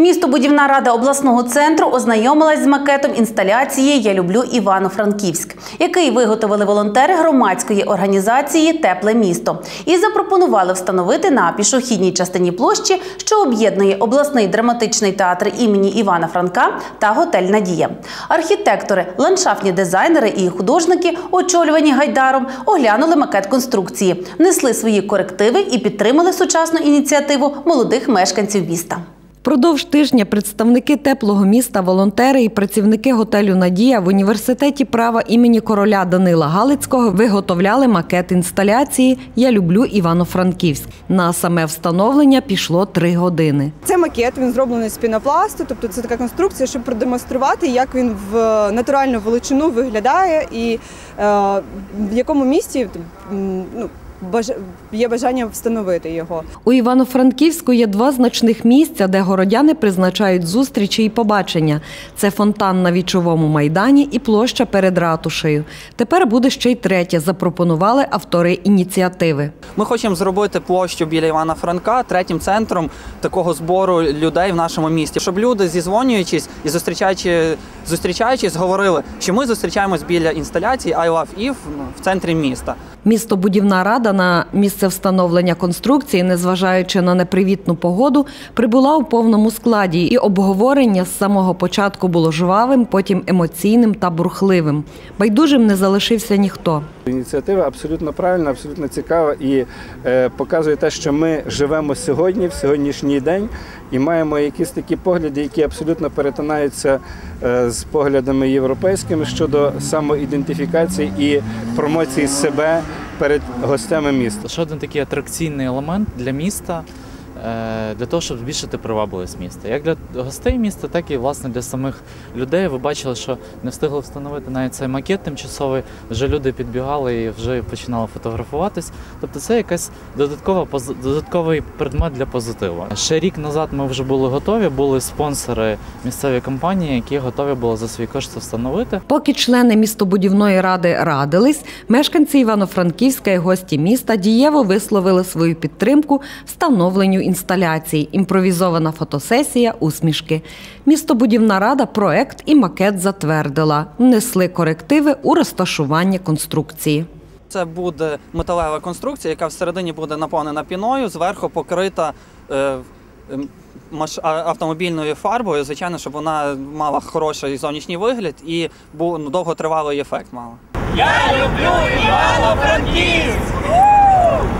Містобудівна рада обласного центру ознайомилась з макетом інсталяції Я люблю Івано-Франківськ, який виготовили волонтери громадської організації Тепле місто і запропонували встановити на пішохідній частині площі, що об'єднує обласний драматичний театр імені Івана Франка та готель Надія. Архітектори, ландшафтні дизайнери і художники, очолювані гайдаром, оглянули макет конструкції, внесли свої корективи і підтримали сучасну ініціативу молодих мешканців міста. Впродовж тижня представники теплого міста, волонтери і працівники готелю Надія в університеті права імені короля Данила Галицького виготовляли макет інсталяції Я люблю Івано-Франківськ. На саме встановлення пішло три години. Це макет, він зроблений з пінопласту, тобто це така конструкція, щоб продемонструвати, як він в натуральну величину виглядає і е, в якому місці ну, є бажання встановити його. У Івано-Франківську є два значних місця, де городяни призначають зустрічі і побачення. Це фонтан на вічовому майдані і площа перед ратушею. Тепер буде ще й третє. Запропонували автори ініціативи. Ми хочемо зробити площу біля Івана Франка третім центром такого збору людей в нашому місті, щоб люди, зізвонюючись і зустрічаючи, зустрічаючись, говорили, що ми зустрічаємось біля інсталяції I Love Eve ну, в центрі міста. Містобудівна рада на місце встановлення конструкції, незважаючи на непривітну погоду, прибула у повному складі, і обговорення з самого початку було жвавим, потім емоційним та бурхливим. Байдужим не залишився ніхто. Ініціатива абсолютно правильна, абсолютно цікава і е, показує те, що ми живемо сьогодні, в сьогоднішній день, і маємо якісь такі погляди, які абсолютно перетинаються е, з поглядами європейськими щодо самоідентифікації і промоції себе перед гостями міста. Ще один такий атракційний елемент для міста, для того, щоб збільшити привабливість міста. Як для гостей міста, так і власне для самих людей. Ви бачили, що не встигли встановити навіть цей макет тимчасовий. Вже люди підбігали і вже починали фотографуватись. Тобто це якась додаткова додатковий предмет для позитиву. Ще рік назад ми вже були готові, були спонсори місцеві компанії, які готові були за свої кошти встановити. Поки члени містобудівної ради радились, мешканці Івано-Франківська і гості міста дієво висловили свою підтримку встановленню інсталяцій. Імпровізована фотосесія, усмішки. Містобудівна рада проект і макет затвердила. Внесли корективи у розташування конструкції. Це буде металева конструкція, яка всередині буде наповнена піною, зверху покрита е, ем, маш- автомобільною фарбою. Звичайно, щоб вона мала хороший зовнішній вигляд і був ну, довготривалий ефект мала. Я люблю Івано-Франківськ!